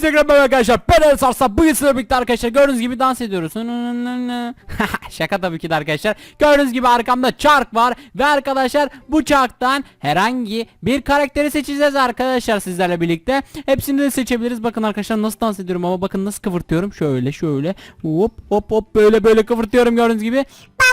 Tekrar merhaba arkadaşlar. Ben El Sarsa. Bugün sizlerle birlikte arkadaşlar gördüğünüz gibi dans ediyoruz. Şaka tabii ki de arkadaşlar. Gördüğünüz gibi arkamda çark var. Ve arkadaşlar bu çarktan herhangi bir karakteri seçeceğiz arkadaşlar sizlerle birlikte. Hepsini de seçebiliriz. Bakın arkadaşlar nasıl dans ediyorum ama bakın nasıl kıvırtıyorum. Şöyle şöyle. Hop hop hop böyle böyle kıvırtıyorum gördüğünüz gibi.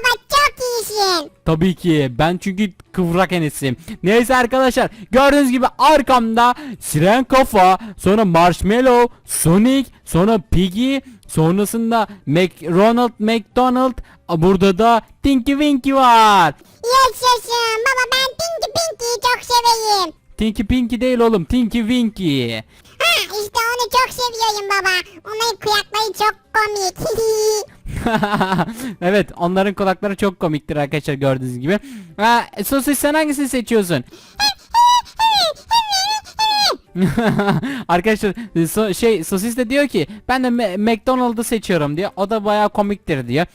Baba çok iyisin. Tabii ki ben çünkü kıvrak enesim. Neyse arkadaşlar gördüğünüz gibi arkamda Siren Kafa, sonra Marshmallow, Sonic, sonra Piggy, sonrasında Mac Ronald McDonald, burada da Tinky Winky var. Yaşasın. Baba ben Pinky Pinky'yi çok seveyim. Tinky Pinky değil oğlum Tinky Winky. Ha işte onu çok seviyorum baba. Onun kıyakları çok komik. evet onların kulakları çok komiktir arkadaşlar gördüğünüz gibi. Ha, Sosis sen hangisini seçiyorsun? Arkadaşlar so- şey sosis de diyor ki ben de McDonald'ı seçiyorum diyor. O da bayağı komiktir diyor.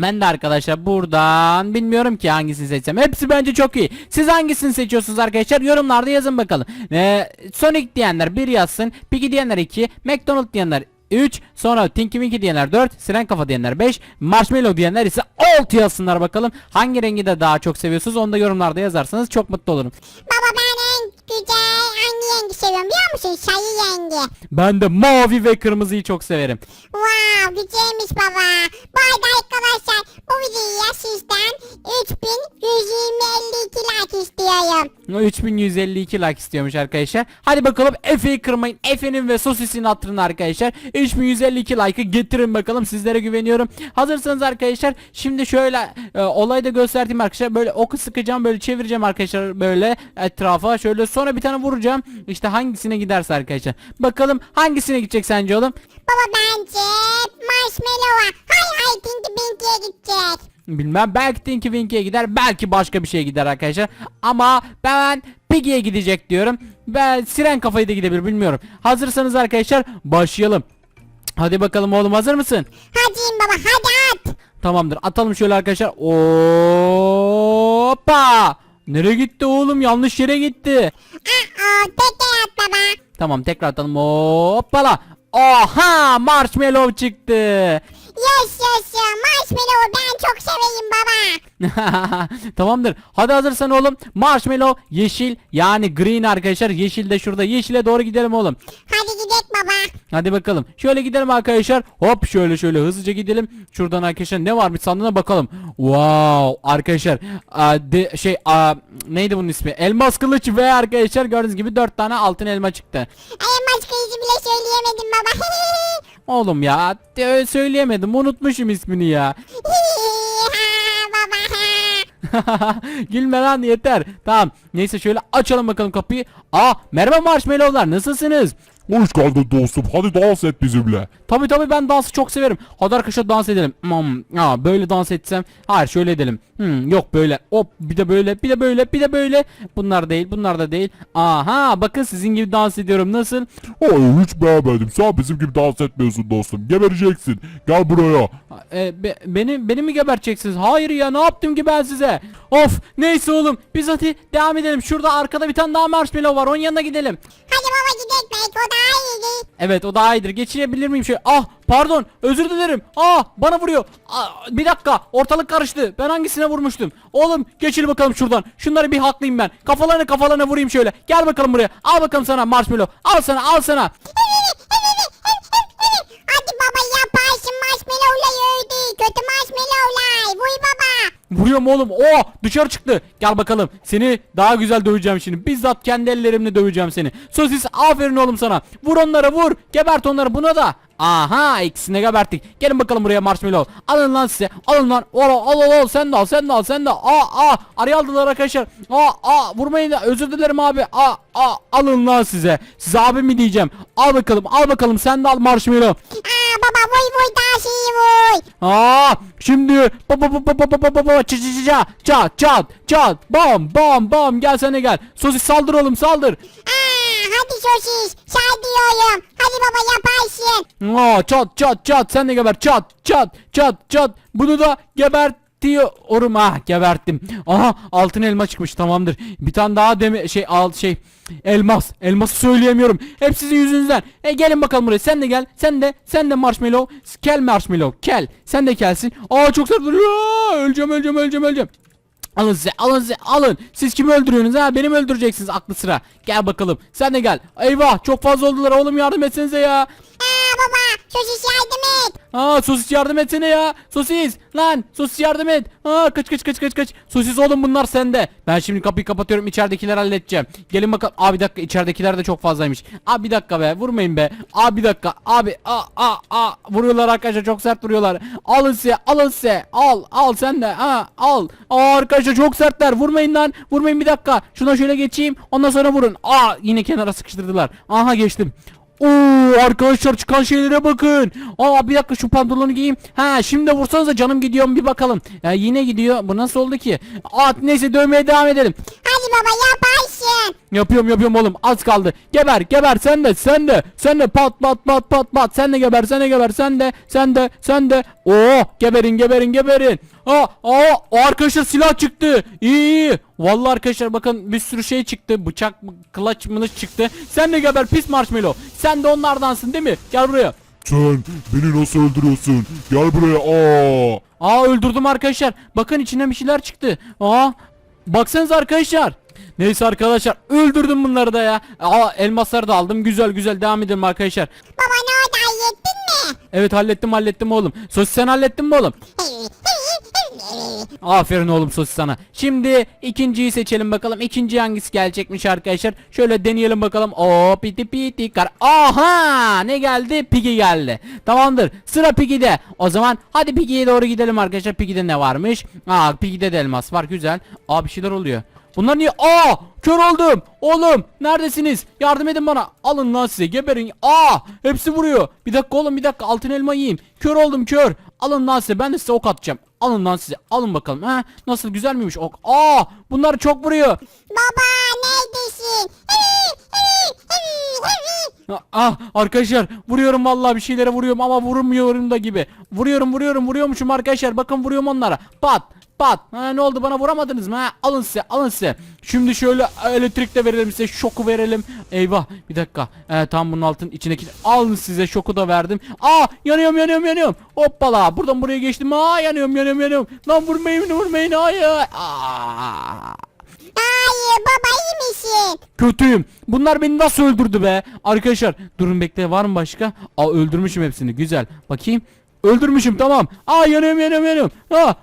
Ben de arkadaşlar buradan bilmiyorum ki hangisini seçsem. Hepsi bence çok iyi. Siz hangisini seçiyorsunuz arkadaşlar? Yorumlarda yazın bakalım. Ee, Sonic diyenler 1 yazsın. Piggy diyenler 2. McDonald diyenler 3. Sonra Tinky Winky diyenler 4. Siren Kafa diyenler 5. Marshmallow diyenler ise 6 yazsınlar bakalım. Hangi rengi de daha çok seviyorsunuz? Onu da yorumlarda yazarsanız çok mutlu olurum. baba ben en güzel hangi rengi seviyorum biliyor musun? Sayı rengi. Ben de mavi ve kırmızıyı çok severim. Wow güzelmiş baba. Bu arada arkadaşlar bu videoya sizden 3152 like istiyorum. O 3152 like istiyormuş arkadaşlar. Hadi bakalım Efe'yi kırmayın. Efe'nin ve sosisin hatırına arkadaşlar. 3152 like'ı getirin bakalım. Sizlere güveniyorum. Hazırsanız arkadaşlar şimdi şöyle e, olayı da göstereyim arkadaşlar. Böyle oku sıkacağım böyle çevireceğim arkadaşlar böyle etrafa. Şöyle sonra bir tane vuracağım. İşte hangisine giderse arkadaşlar. Bakalım hangisine gidecek sence oğlum? Baba bence marshmallow'a hay hay Pinky Pinky'ye gidecek. Bilmem belki Tinky Winky'ye gider belki başka bir şeye gider arkadaşlar ama ben Piggy'ye gidecek diyorum ben Siren kafayı da gidebilir bilmiyorum hazırsanız arkadaşlar başlayalım Hadi bakalım oğlum hazır mısın? Hadi baba hadi at. Tamamdır atalım şöyle arkadaşlar Hoppa Nereye gitti oğlum? Yanlış yere gitti. Aa tekrar at baba. Tamam tekrar atalım. Hoppala. Oha! Marshmallow çıktı. Yaşasın marshmallow ben çok seveyim baba. Tamamdır. Hadi hazırsan oğlum. Marshmallow yeşil yani green arkadaşlar. Yeşil de şurada. Yeşile doğru gidelim oğlum. Hadi gidelim baba. Hadi bakalım. Şöyle gidelim arkadaşlar. Hop şöyle şöyle hızlıca gidelim. Şuradan arkadaşlar ne varmış sandığına bakalım. Wow arkadaşlar. Aa, de, şey aa, neydi bunun ismi? Elmas kılıç ve arkadaşlar gördüğünüz gibi 4 tane altın elma çıktı. Başka yüzü bile söyleyemedim baba. Oğlum ya de- söyleyemedim. Unutmuşum ismini ya. Baba. Gülme lan yeter. Tamam. Neyse şöyle açalım bakalım kapıyı. Aa merhaba marshmallowlar nasılsınız? Hoş geldin dostum. Hadi dans et bizimle. Tabi tabi ben dansı çok severim. Hadi arkadaşlar dans edelim. Hmm, aa, böyle dans etsem. Hayır şöyle edelim. Hmm, yok böyle. Hop bir de böyle bir de böyle bir de böyle. Bunlar değil bunlar da değil. Aha bakın sizin gibi dans ediyorum nasıl? Hayır hiç beğenmedim. Sen bizim gibi dans etmiyorsun dostum. Gebereceksin. Gel buraya. E, be- beni, beni mi geberteceksiniz? Hayır ya ne yaptım ki ben size? Of neyse oğlum biz hadi devam edelim. Şurada arkada bir tane daha marshmallow var onun yanına gidelim. Hadi baba gidelim belki o daha iyi. Evet o daha iyidir. Geçirebilir miyim şöyle? Ah pardon özür dilerim. Ah bana vuruyor. Ah, bir dakika ortalık karıştı. Ben hangisine vurmuştum? Oğlum geçil bakalım şuradan. Şunları bir haklayayım ben. Kafalarını kafalarına vurayım şöyle. Gel bakalım buraya. Al bakalım sana marshmallow. Al sana al sana. Baba. Vuruyorum oğlum. Oo dışarı çıktı. Gel bakalım. Seni daha güzel döveceğim şimdi. Bizzat kendi ellerimle döveceğim seni. Sosis aferin oğlum sana. Vur onlara vur. Gebert onları buna da. Aha ikisini geberttik. Gelin bakalım buraya marshmallow. Alın lan size. Alın lan. Al al al al sen de al sen de al sen de. Aa aa araya aldılar arkadaşlar. Aa aa vurmayın da özür dilerim abi. Aa aa alın lan size. Size abi mi diyeceğim. Al bakalım al bakalım sen de al marshmallow. Aa baba vuy vuy daha şey vuy. Aa şimdi pa pa pa pa pa pa pa pa çı çı çı ça çat çat çat bam bam bam gel de gel sosis saldır oğlum saldır hadi sosis. Say diyorum. Hadi baba yaparsın. Aa çat çat çat sen de geber çat çat çat çat bunu da gebert gebertiyorum ha geberttim. Aha altın elma çıkmış tamamdır. Bir tane daha demi şey al şey elmas. Elması söyleyemiyorum. Hep sizin yüzünüzden. E gelin bakalım buraya. Sen de gel. Sen de sen de marshmallow. Kel marshmallow. Kel. Sen de kelsin. Aa çok sert Öleceğim öleceğim öleceğim öleceğim. Alın size alın size alın. Siz kimi öldürüyorsunuz ha? Beni mi öldüreceksiniz aklı sıra? Gel bakalım. Sen de gel. Eyvah çok fazla oldular oğlum yardım etsenize ya. Aa baba sosis yardım et. Aa sosis yardım etsene ya. Sosis lan sosis yardım et. Aa kaç kaç kaç kaç kaç. Sosis oğlum bunlar sende. Ben şimdi kapıyı kapatıyorum içeridekileri halledeceğim. Gelin bakalım. Abi bir dakika içeridekiler de çok fazlaymış. Abi bir dakika be vurmayın be. Abi bir dakika. Abi a a a vuruyorlar arkadaşlar çok sert vuruyorlar. Alın size alın size. Al al sen de. Ha al. Aa arkadaşlar çok sertler. Vurmayın lan. Vurmayın bir dakika. Şuna şöyle geçeyim. Ondan sonra vurun. Aa yine kenara sıkıştırdılar. Aha geçtim. Oo arkadaşlar çıkan şeylere bakın. Aa bir dakika şu pantolonu giyeyim. Ha şimdi vursanıza canım gidiyor mu bir bakalım. Ya yine gidiyor. Bu nasıl oldu ki? Aa neyse dövmeye devam edelim. Hadi baba yaparsın. Yapıyorum yapıyorum oğlum az kaldı. Geber geber sen de sen de sen de pat pat pat pat pat sen de geber sen de geber sen de sen de sen de. Oo geberin geberin geberin. Aa, aa arkadaşlar silah çıktı. İyi iyi. Vallahi arkadaşlar bakın bir sürü şey çıktı. Bıçak kılıç mılıç çıktı. Sen de geber pis marshmallow. Sen de onlardansın değil mi? Gel buraya. Sen beni nasıl öldürüyorsun? Gel buraya. Aa. Aa öldürdüm arkadaşlar. Bakın içinden bir şeyler çıktı. Aa baksanıza arkadaşlar. Neyse arkadaşlar öldürdüm bunları da ya. Aa elmasları da aldım. Güzel güzel devam edelim arkadaşlar. Baba ne oldu hallettin mi? Evet hallettim hallettim oğlum. Sosis sen hallettin mi oğlum? Aferin oğlum sosis sana. Şimdi ikinciyi seçelim bakalım. İkinci hangisi gelecekmiş arkadaşlar. Şöyle deneyelim bakalım. Oo piti piti kar. Aha ne geldi? Piggy geldi. Tamamdır. Sıra Piggy'de. O zaman hadi Piggy'ye doğru gidelim arkadaşlar. Piggy'de ne varmış? Aa Piggy'de de elmas var. Güzel. Aa bir şeyler oluyor. Bunlar niye? Aa! Kör oldum. Oğlum neredesiniz? Yardım edin bana. Alın lan size. Geberin. Aa! Hepsi vuruyor. Bir dakika oğlum bir dakika. Altın elma yiyeyim. Kör oldum kör. Alın lan size. Ben de size ok atacağım. Alın lan size. Alın bakalım. Ha? Nasıl güzel miymiş ok? Aa! Bunlar çok vuruyor. baba neredesin? Ah arkadaşlar vuruyorum vallahi bir şeylere vuruyorum ama vurmuyorum da gibi. Vuruyorum vuruyorum vuruyormuşum arkadaşlar. Bakın vuruyorum onlara. Pat pat. Ha, ne oldu bana vuramadınız mı? Ha, alın size alın size. Şimdi şöyle elektrik de verelim size şoku verelim. Eyvah bir dakika. Ee, tam bunun altın içindeki alın size şoku da verdim. Aa yanıyorum yanıyorum yanıyorum. Hoppala buradan buraya geçtim. Aa yanıyorum yanıyorum yanıyorum. Lan vurmayın vurmayın hayır. Aa. Hayır baba iyi misin? Kötüyüm. Bunlar beni nasıl öldürdü be? Arkadaşlar durun bekle var mı başka? Aa öldürmüşüm hepsini. Güzel. Bakayım. Öldürmüşüm tamam. Aa yanıyorum yanıyorum yanıyorum. Aa,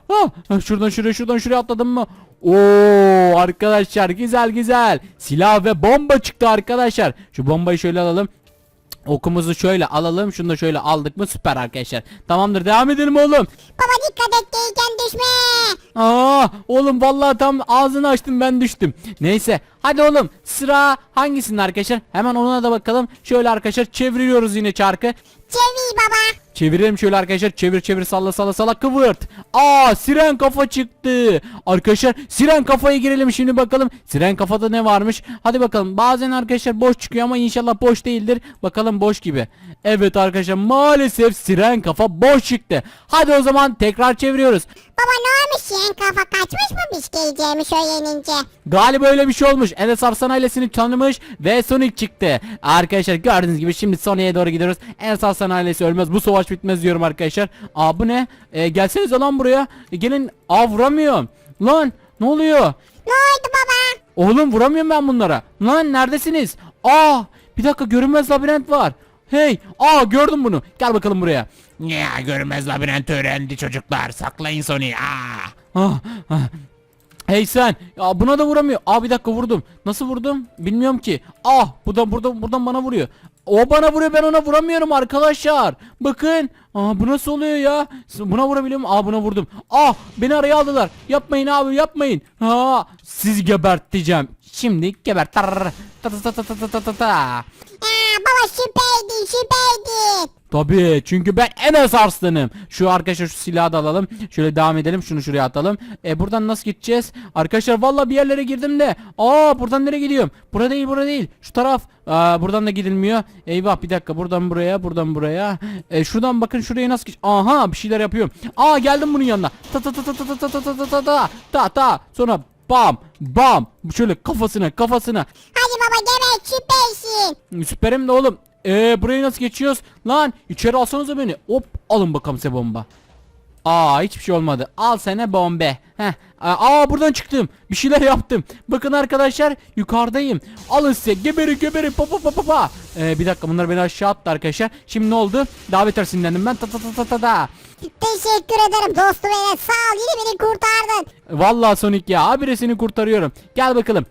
aa. Şuradan şuraya şuradan şuraya atladım mı? Oo arkadaşlar güzel güzel. Silah ve bomba çıktı arkadaşlar. Şu bombayı şöyle alalım. Okumuzu şöyle alalım. Şunu da şöyle aldık mı süper arkadaşlar. Tamamdır devam edelim oğlum. Baba dikkat et değilken düşme. Aa oğlum vallahi tam ağzını açtım ben düştüm. Neyse hadi oğlum sıra hangisinin arkadaşlar? Hemen ona da bakalım. Şöyle arkadaşlar çeviriyoruz yine çarkı. Çevir baba. Çevirelim şöyle arkadaşlar. Çevir çevir salla salla salla kıvırt. Aa siren kafa çıktı. Arkadaşlar siren kafaya girelim şimdi bakalım. Siren kafada ne varmış? Hadi bakalım. Bazen arkadaşlar boş çıkıyor ama inşallah boş değildir. Bakalım boş gibi. Evet arkadaşlar maalesef siren kafa boş çıktı. Hadi o zaman tekrar çeviriyoruz. Baba ne olmuş senin kafa kaçmış mı biz geleceğimi söylenince? Galiba öyle bir şey olmuş. Enes Arslan ailesini tanımış ve Sonic çıktı. Arkadaşlar gördüğünüz gibi şimdi Sonic'e doğru gidiyoruz. Enes Arslan ailesi ölmez. Bu savaş bitmez diyorum arkadaşlar. Aa bu ne? Ee, gelsenize lan buraya. E, gelin. Aa vuramıyorum. Lan ne oluyor? Ne oldu baba? Oğlum vuramıyorum ben bunlara. Lan neredesiniz? Aa bir dakika görünmez labirent var. Hey aa gördüm bunu. Gel bakalım buraya. Ya görünmez labirent öğrendi çocuklar. Saklayın Sony. Ah. Ah. Hey sen ya buna da vuramıyor. Aa bir dakika vurdum. Nasıl vurdum? Bilmiyorum ki. Ah bu da burada buradan bana vuruyor. O bana vuruyor ben ona vuramıyorum arkadaşlar. Bakın. Aa bu nasıl oluyor ya? Buna vurabiliyor muyum? Aa buna vurdum. Ah beni araya aldılar. Yapmayın abi yapmayın. Ha siz gebert diyeceğim. Şimdi gebert. Ta ta ta ta ta ta ta ta. Aa baba süperdi süperdi. Tabii çünkü ben en az arslanım. Şu arkadaşlar şu silahı da alalım. Şöyle devam edelim. Şunu şuraya atalım. E buradan nasıl gideceğiz? Arkadaşlar valla bir yerlere girdim de. Aa buradan nereye gidiyorum? Bura değil bura değil. Şu taraf. Aa, buradan da gidilmiyor. Eyvah bir dakika buradan buraya buradan buraya. E, şuradan bakın şuraya nasıl geç. Aha bir şeyler yapıyorum. Aa geldim bunun yanına. Ta ta ta ta ta ta ta ta ta ta ta ta ta. Sonra bam bam. Şöyle kafasına kafasına. Hadi baba geber süpersin. Süperim de oğlum. Eee burayı nasıl geçiyoruz? Lan içeri alsanıza beni. Hop alın bakalım size bomba. Aa hiçbir şey olmadı. Al sana bombe. Heh. Aa buradan çıktım. Bir şeyler yaptım. Bakın arkadaşlar yukarıdayım. Alın size geberi geberi pa pa pa pa pa. Ee, bir dakika bunlar beni aşağı attı arkadaşlar. Şimdi ne oldu? Daha beter sinirlendim ben. Ta ta ta ta ta ta. Teşekkür ederim dostum Enes. Sağ ol yine beni kurtardın. Vallahi Sonic ya abiresini kurtarıyorum. Gel bakalım.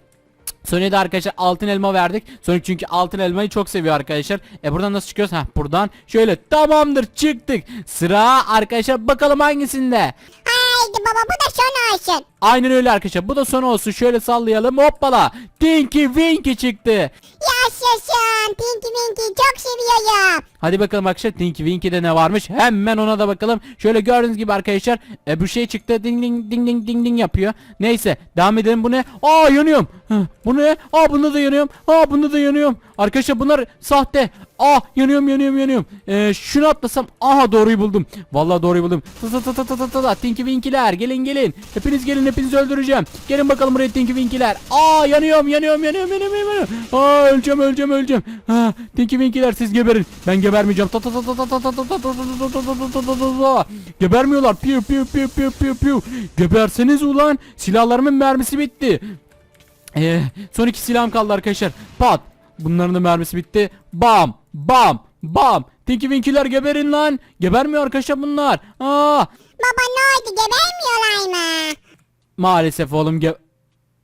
Sonic'e de arkadaşlar altın elma verdik. Sonic çünkü altın elmayı çok seviyor arkadaşlar. E buradan nasıl çıkıyoruz? Heh buradan. Şöyle tamamdır çıktık. Sıra arkadaşlar bakalım hangisinde. Haydi baba bu da son olsun. Aynen öyle arkadaşlar. Bu da son olsun. Şöyle sallayalım. Hoppala. Tinky Winky çıktı. Yaşasın. Tinky Winky çok seviyorum. Hadi bakalım arkadaşlar Tinky Winky'de ne varmış? Hemen ona da bakalım. Şöyle gördüğünüz gibi arkadaşlar e, bu şey çıktı. Ding ding ding ding ding ding yapıyor. Neyse devam edelim. Bu ne? Aa yanıyorum. Hı, bu ne? Aa bunda da yanıyorum. Aa bunda da yanıyorum. Arkadaşlar bunlar sahte. Aa yanıyorum yanıyorum yanıyorum. Ee, şunu atlasam. Aha doğruyu buldum. Vallahi doğruyu buldum. Ta ta ta ta ta ta ta ta. Tinky Winky'ler gelin gelin. Hepiniz gelin hepinizi öldüreceğim. Gelin bakalım buraya Tinky Winky'ler. Aa yanıyorum yanıyorum yanıyorum yanıyorum yanıyorum. Aa öleceğim öleceğim öleceğim. Ha Tinky Winky'ler siz geberin. Ben gebermeyeceğim. Ta ta ta ta ta ta ta ta ta ta ta ta ta ta ta ta ta. Gebermiyorlar. Piu piu piu piu piu piu. Geberseniz ulan. Silahlarımın mermisi bitti. Ee, son iki silahım kaldı arkadaşlar. Pat. Bunların da mermisi bitti. Bam. Bam. Bam. Tinky Winky'ler geberin lan. Gebermiyor arkadaşlar bunlar. Aa. Baba ne oldu gebermiyorlar mı? Maalesef oğlum ge...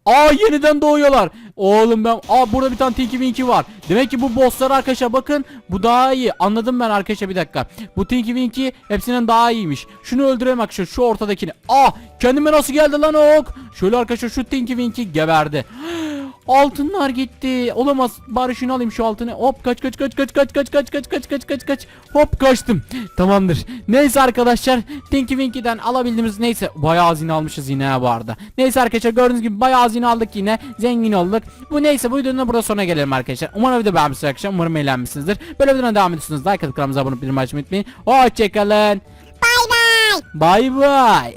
Aa yeniden doğuyorlar. Oğlum ben aa burada bir tane Tinky Winky var. Demek ki bu bosslar arkadaşlar bakın bu daha iyi. Anladım ben arkadaşlar bir dakika. Bu Tinky Winky hepsinden daha iyiymiş. Şunu öldüreyim arkadaşlar şu ortadakini. Aa kendime nasıl geldi lan ok? Şöyle arkadaşlar şu Tinky Winky geberdi. Altınlar gitti. Olamaz. Bari şunu alayım şu altını. Hop kaç kaç kaç kaç kaç kaç kaç kaç kaç kaç kaç kaç. Hop kaçtım. Tamamdır. Neyse arkadaşlar. Tinky Winky'den alabildiğimiz neyse. Bayağı hazine almışız yine ha bu arada. Neyse arkadaşlar gördüğünüz gibi bayağı hazine aldık yine. Zengin olduk. Bu neyse bu videonun da burada sona gelelim arkadaşlar. Umarım video beğenmişsiniz arkadaşlar. Umarım eğlenmişsinizdir. Böyle videodan devam ediyorsunuz. Like atıp kanalımıza abone olup bildirim açmayı unutmayın. Hoşçakalın. Bay bay. Bay bay.